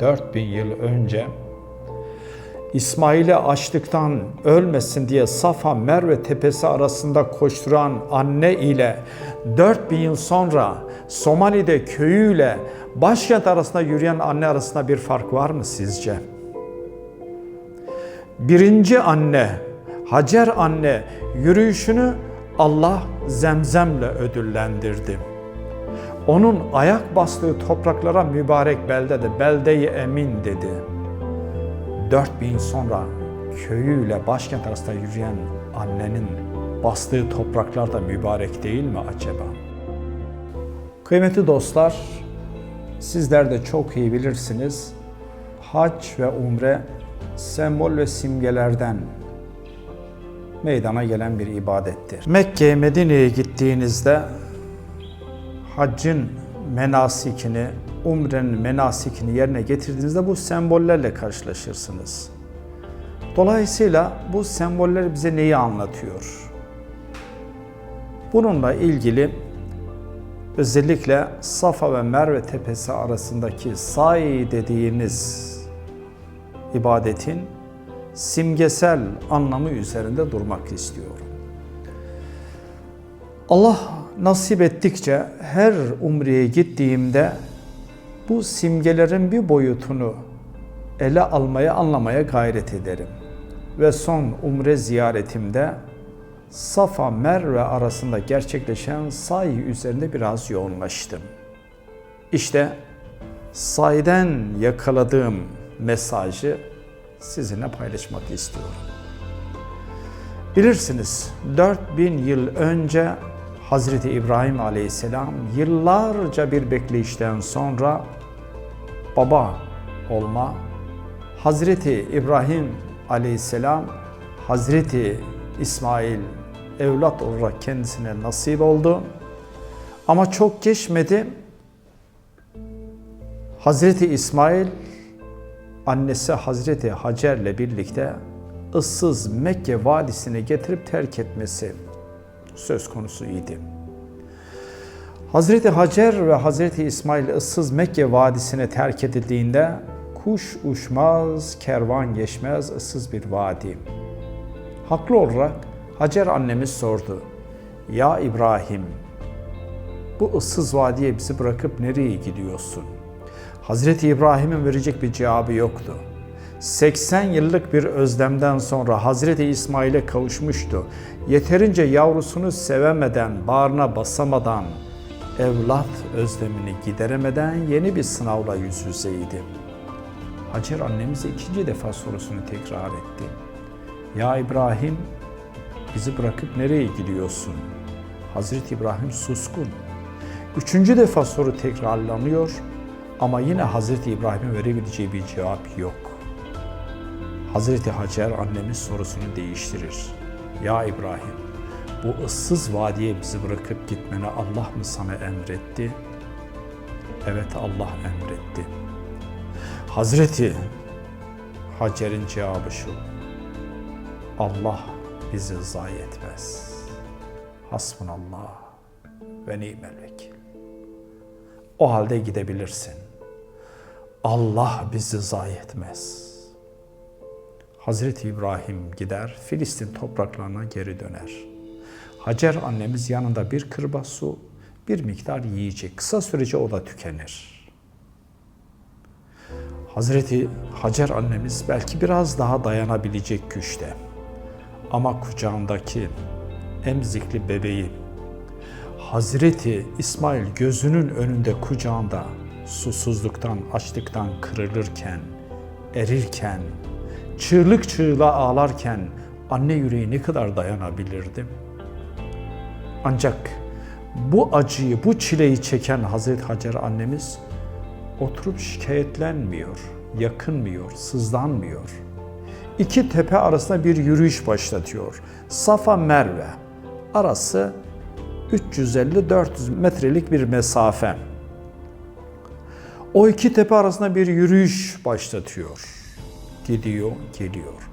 4000 yıl önce İsmail'i açlıktan ölmesin diye Safa Merve tepesi arasında koşturan anne ile 4000 yıl sonra Somali'de köyüyle başkent arasında yürüyen anne arasında bir fark var mı sizce? Birinci anne, Hacer anne yürüyüşünü Allah zemzemle ödüllendirdi. Onun ayak bastığı topraklara mübarek belde de beldeyi emin dedi. 4000 yıl sonra köyüyle başkent arasında yürüyen annenin bastığı topraklar da mübarek değil mi acaba? Kıymetli dostlar, sizler de çok iyi bilirsiniz. Hac ve umre sembol ve simgelerden meydana gelen bir ibadettir. Mekke'ye, Medine'ye gittiğinizde haccın menasikini, umrenin menasikini yerine getirdiğinizde bu sembollerle karşılaşırsınız. Dolayısıyla bu semboller bize neyi anlatıyor? Bununla ilgili özellikle Safa ve Merve tepesi arasındaki say dediğimiz ibadetin simgesel anlamı üzerinde durmak istiyorum. Allah nasip ettikçe her umreye gittiğimde bu simgelerin bir boyutunu ele almaya, anlamaya gayret ederim. Ve son umre ziyaretimde Safa Merve arasında gerçekleşen say üzerinde biraz yoğunlaştım. İşte sayden yakaladığım mesajı sizinle paylaşmak istiyorum. Bilirsiniz 4000 yıl önce Hazreti İbrahim Aleyhisselam yıllarca bir bekleyişten sonra baba olma Hazreti İbrahim Aleyhisselam Hazreti İsmail evlat olarak kendisine nasip oldu. Ama çok geçmedi. Hazreti İsmail annesi Hazreti Hacer'le birlikte ıssız Mekke vadisine getirip terk etmesi söz konusu idi. Hazreti Hacer ve Hazreti İsmail ıssız Mekke vadisine terk edildiğinde kuş uçmaz, kervan geçmez ıssız bir vadi. Haklı olarak Hacer annemiz sordu. Ya İbrahim, bu ıssız vadiye bizi bırakıp nereye gidiyorsun? Hazreti İbrahim'in verecek bir cevabı yoktu. 80 yıllık bir özlemden sonra Hazreti İsmail'e kavuşmuştu. Yeterince yavrusunu sevemeden, bağrına basamadan, evlat özlemini gideremeden yeni bir sınavla yüz yüzeydi. Hacer annemize ikinci defa sorusunu tekrar etti. Ya İbrahim, bizi bırakıp nereye gidiyorsun? Hazreti İbrahim suskun. Üçüncü defa soru tekrarlanıyor ama yine Hazreti İbrahim'in verebileceği bir cevap yok. Hazreti Hacer annemiz sorusunu değiştirir. Ya İbrahim, bu ıssız vadiye bizi bırakıp gitmeni Allah mı sana emretti? Evet Allah emretti. Hazreti Hacer'in cevabı şu. Allah bizi zayi etmez. Hasbunallah ve ni'mel vekil. O halde gidebilirsin. Allah bizi zayi etmez. Hazreti İbrahim gider, Filistin topraklarına geri döner. Hacer annemiz yanında bir kırbaç su, bir miktar yiyecek. Kısa sürece o da tükenir. Hazreti Hacer annemiz belki biraz daha dayanabilecek güçte. Ama kucağındaki emzikli bebeği Hazreti İsmail gözünün önünde kucağında susuzluktan, açlıktan kırılırken, erirken, çığlık çığlığa ağlarken anne yüreği ne kadar dayanabilirdi? Ancak bu acıyı, bu çileyi çeken Hazreti Hacer annemiz oturup şikayetlenmiyor, yakınmıyor, sızlanmıyor. İki tepe arasında bir yürüyüş başlatıyor. Safa Merve arası 350-400 metrelik bir mesafe. O iki tepe arasında bir yürüyüş başlatıyor. Gidiyor, geliyor.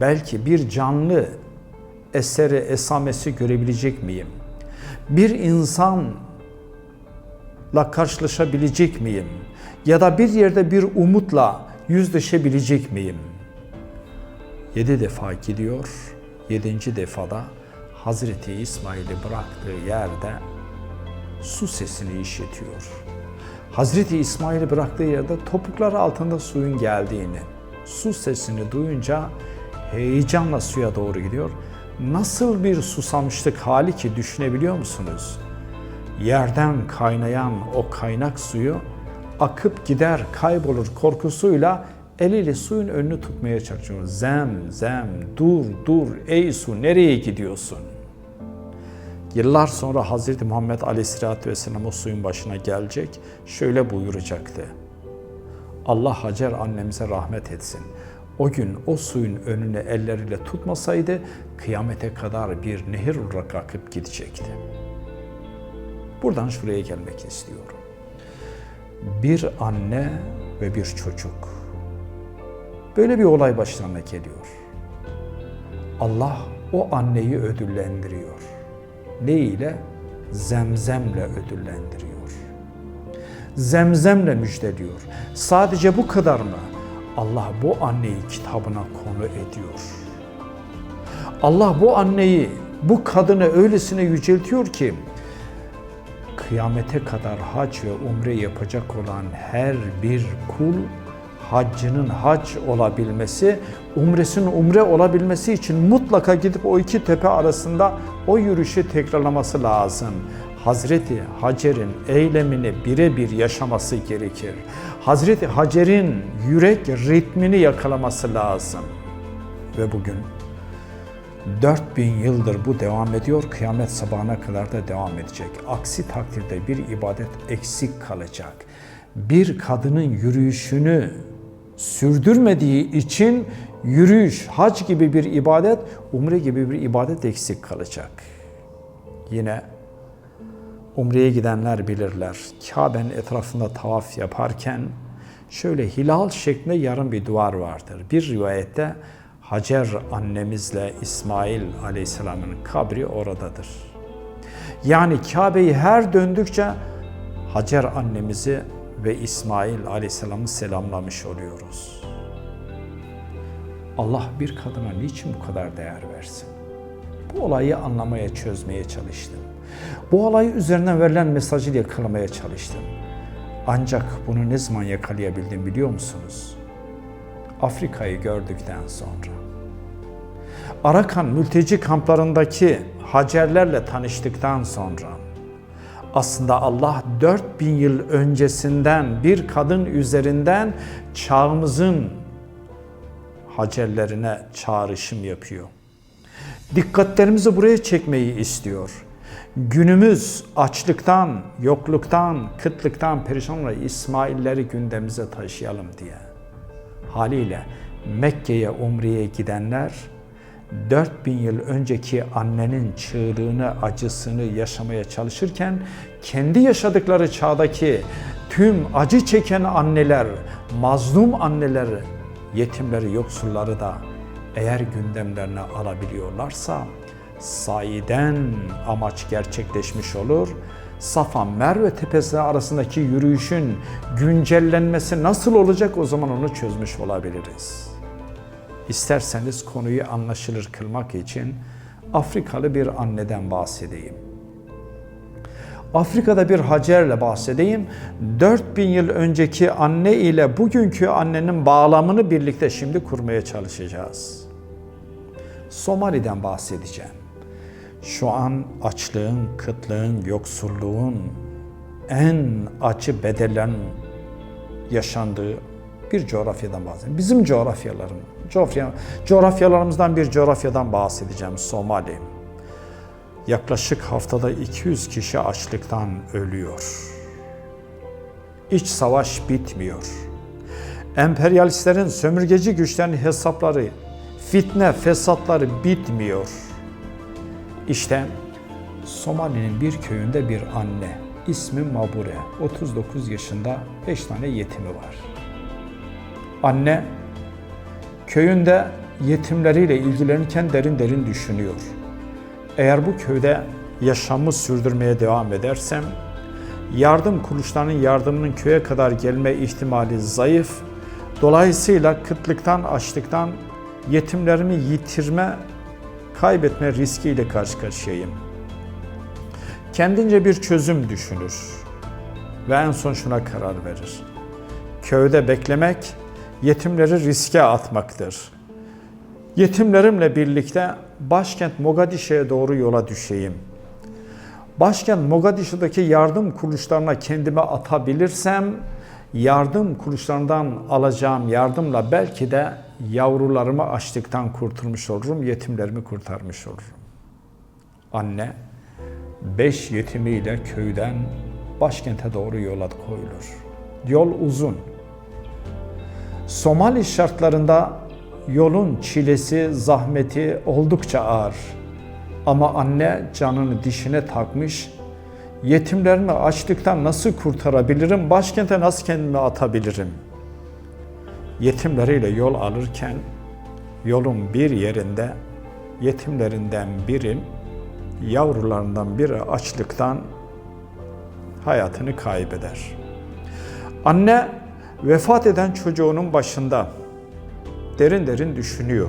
Belki bir canlı eseri, esamesi görebilecek miyim? Bir insanla karşılaşabilecek miyim? ya da bir yerde bir umutla yüzleşebilecek miyim? Yedi defa gidiyor, yedinci defada Hazreti İsmail'i bıraktığı yerde su sesini işitiyor. Hazreti İsmail'i bıraktığı yerde topukları altında suyun geldiğini, su sesini duyunca heyecanla suya doğru gidiyor. Nasıl bir susamışlık hali ki düşünebiliyor musunuz? Yerden kaynayan o kaynak suyu akıp gider, kaybolur korkusuyla eliyle suyun önünü tutmaya çalışıyor. Zem, zem, dur, dur, ey su nereye gidiyorsun? Yıllar sonra Hz. Muhammed Aleyhisselatü Vesselam o suyun başına gelecek, şöyle buyuracaktı. Allah Hacer annemize rahmet etsin. O gün o suyun önüne elleriyle tutmasaydı kıyamete kadar bir nehir olarak akıp gidecekti. Buradan şuraya gelmek istiyorum. Bir anne ve bir çocuk. Böyle bir olay başlarına geliyor. Allah o anneyi ödüllendiriyor. Ne ile? Zemzemle ödüllendiriyor. Zemzemle müjdeliyor. Sadece bu kadar mı? Allah bu anneyi kitabına konu ediyor. Allah bu anneyi, bu kadını öylesine yüceltiyor ki kıyamete kadar hac ve umre yapacak olan her bir kul haccının hac olabilmesi, umresinin umre olabilmesi için mutlaka gidip o iki tepe arasında o yürüyüşü tekrarlaması lazım. Hazreti Hacer'in eylemini birebir yaşaması gerekir. Hazreti Hacer'in yürek ritmini yakalaması lazım. Ve bugün 4000 yıldır bu devam ediyor. Kıyamet sabahına kadar da devam edecek. Aksi takdirde bir ibadet eksik kalacak. Bir kadının yürüyüşünü sürdürmediği için yürüyüş, hac gibi bir ibadet, umre gibi bir ibadet eksik kalacak. Yine umreye gidenler bilirler. Kabe'nin etrafında tavaf yaparken şöyle hilal şeklinde yarım bir duvar vardır. Bir rivayette Hacer annemizle İsmail aleyhisselamın kabri oradadır. Yani Kabe'yi her döndükçe Hacer annemizi ve İsmail aleyhisselamı selamlamış oluyoruz. Allah bir kadına niçin bu kadar değer versin? Bu olayı anlamaya, çözmeye çalıştım. Bu olayı üzerinden verilen mesajı yakalamaya çalıştım. Ancak bunu ne zaman yakalayabildim biliyor musunuz? Afrika'yı gördükten sonra. Arakan mülteci kamplarındaki Hacerlerle tanıştıktan sonra aslında Allah 4000 yıl öncesinden bir kadın üzerinden çağımızın Hacerlerine çağrışım yapıyor. Dikkatlerimizi buraya çekmeyi istiyor. Günümüz açlıktan, yokluktan, kıtlıktan perişan olan İsmailleri gündemimize taşıyalım diye. Haliyle Mekke'ye umreye gidenler 4000 yıl önceki annenin çığlığını, acısını yaşamaya çalışırken kendi yaşadıkları çağdaki tüm acı çeken anneler, mazlum anneler, yetimleri, yoksulları da eğer gündemlerine alabiliyorlarsa sayiden amaç gerçekleşmiş olur. Safa Merve tepesi arasındaki yürüyüşün güncellenmesi nasıl olacak o zaman onu çözmüş olabiliriz. İsterseniz konuyu anlaşılır kılmak için Afrikalı bir anneden bahsedeyim. Afrika'da bir Hacer'le bahsedeyim. 4000 yıl önceki anne ile bugünkü annenin bağlamını birlikte şimdi kurmaya çalışacağız. Somali'den bahsedeceğim. Şu an açlığın, kıtlığın, yoksulluğun en acı bedellerin yaşandığı bir coğrafyadan bahsedeceğim. Bizim coğrafyalarım, coğrafya, coğrafyalarımızdan bir coğrafyadan bahsedeceğim Somali. Yaklaşık haftada 200 kişi açlıktan ölüyor. İç savaş bitmiyor. Emperyalistlerin sömürgeci güçlerin hesapları, fitne, fesatları bitmiyor. İşte Somali'nin bir köyünde bir anne, ismi Mabure, 39 yaşında 5 tane yetimi var. Anne köyünde yetimleriyle ilgilenirken derin derin düşünüyor. Eğer bu köyde yaşamı sürdürmeye devam edersem yardım kuruluşlarının yardımının köye kadar gelme ihtimali zayıf. Dolayısıyla kıtlıktan, açlıktan yetimlerimi yitirme, kaybetme riskiyle karşı karşıyayım. Kendince bir çözüm düşünür ve en son şuna karar verir. Köyde beklemek, yetimleri riske atmaktır. Yetimlerimle birlikte başkent Mogadişu'ya doğru yola düşeyim. Başkent Mogadişu'daki yardım kuruluşlarına kendimi atabilirsem, yardım kuruluşlarından alacağım yardımla belki de yavrularımı açlıktan kurtulmuş olurum, yetimlerimi kurtarmış olurum. Anne, beş yetimiyle köyden başkente doğru yola koyulur. Yol uzun. Somali şartlarında yolun çilesi, zahmeti oldukça ağır. Ama anne canını dişine takmış, yetimlerimi açlıktan nasıl kurtarabilirim, başkente nasıl kendimi atabilirim? Yetimleriyle yol alırken yolun bir yerinde yetimlerinden biri, yavrularından biri açlıktan hayatını kaybeder. Anne vefat eden çocuğunun başında derin derin düşünüyor.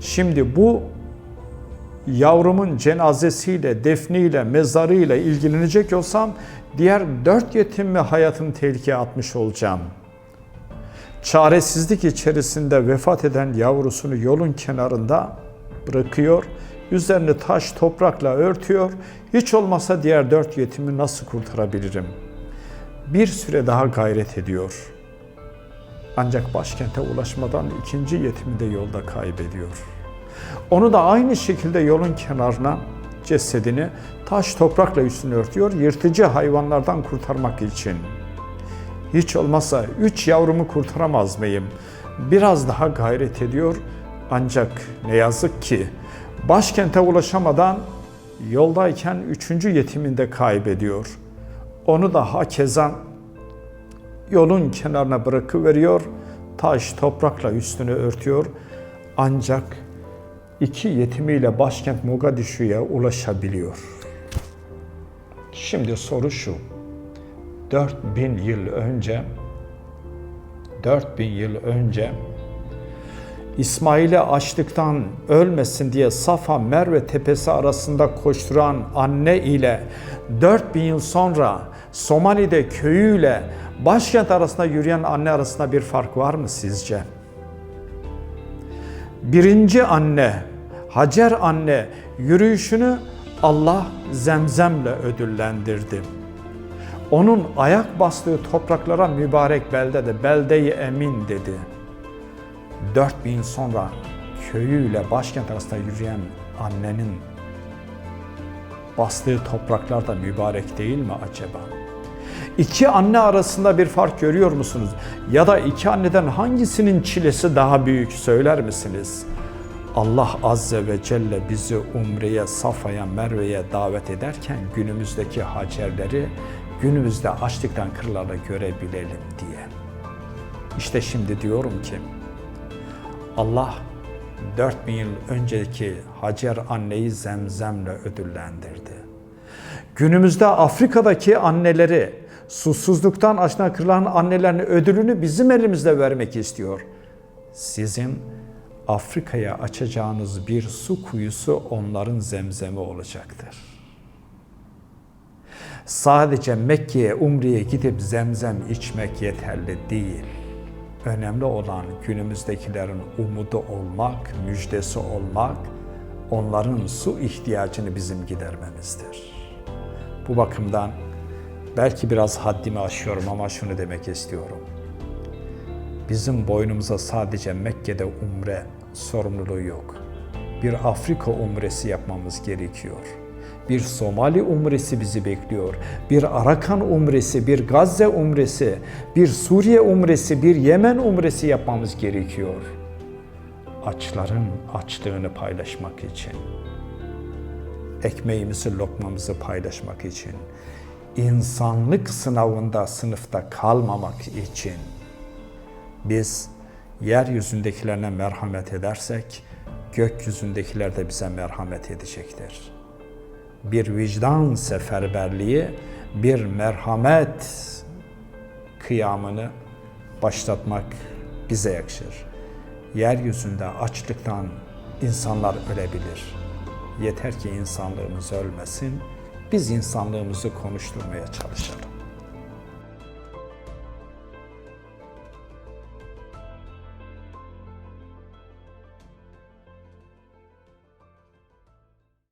Şimdi bu yavrumun cenazesiyle, defniyle, mezarıyla ilgilenecek olsam diğer dört yetim mi hayatını tehlikeye atmış olacağım. Çaresizlik içerisinde vefat eden yavrusunu yolun kenarında bırakıyor, üzerini taş toprakla örtüyor. Hiç olmasa diğer dört yetimi nasıl kurtarabilirim? Bir süre daha gayret ediyor. Ancak başkente ulaşmadan ikinci yetimi de yolda kaybediyor. Onu da aynı şekilde yolun kenarına cesedini taş toprakla üstünü örtüyor, yırtıcı hayvanlardan kurtarmak için. Hiç olmazsa üç yavrumu kurtaramaz mıyım? Biraz daha gayret ediyor ancak ne yazık ki başkente ulaşamadan yoldayken üçüncü yetimini de kaybediyor. Onu da hakeza yolun kenarına bırakıveriyor, taş toprakla üstünü örtüyor. Ancak iki yetimiyle başkent Mogadişu'ya ulaşabiliyor. Şimdi soru şu. 4000 yıl önce 4000 yıl önce İsmail'e açlıktan ölmesin diye Safa Merve tepesi arasında koşturan anne ile 4000 yıl sonra Somali'de köyüyle başkent arasında yürüyen anne arasında bir fark var mı sizce? Birinci anne, Hacer anne yürüyüşünü Allah zemzemle ödüllendirdi. Onun ayak bastığı topraklara mübarek belde de beldeyi emin dedi. 4000 sonra köyüyle başkent arasında yürüyen annenin bastığı topraklar da mübarek değil mi acaba? İki anne arasında bir fark görüyor musunuz? Ya da iki anneden hangisinin çilesi daha büyük söyler misiniz? Allah Azze ve Celle bizi Umre'ye, Safa'ya, Merve'ye davet ederken günümüzdeki hacerleri günümüzde açlıktan kırlarla görebilelim diye. İşte şimdi diyorum ki Allah 4000 yıl önceki Hacer anneyi zemzemle ödüllendirdi. Günümüzde Afrika'daki anneleri susuzluktan açlıktan kırılan annelerin ödülünü bizim elimizde vermek istiyor. Sizin Afrika'ya açacağınız bir su kuyusu onların zemzemi olacaktır. Sadece Mekke'ye, Umre'ye gidip zemzem içmek yeterli değil. Önemli olan günümüzdekilerin umudu olmak, müjdesi olmak, onların su ihtiyacını bizim gidermemizdir. Bu bakımdan belki biraz haddimi aşıyorum ama şunu demek istiyorum. Bizim boynumuza sadece Mekke'de umre sorumluluğu yok. Bir Afrika umresi yapmamız gerekiyor. Bir Somali umresi bizi bekliyor. Bir Arakan umresi, bir Gazze umresi, bir Suriye umresi, bir Yemen umresi yapmamız gerekiyor. Açların açlığını paylaşmak için. Ekmeğimizi, lokmamızı paylaşmak için. insanlık sınavında sınıfta kalmamak için. Biz yeryüzündekilerine merhamet edersek, gökyüzündekiler de bize merhamet edecektir. Bir vicdan seferberliği, bir merhamet kıyamını başlatmak bize yakışır. Yeryüzünde açlıktan insanlar ölebilir. Yeter ki insanlığımız ölmesin. Biz insanlığımızı konuşturmaya çalışalım.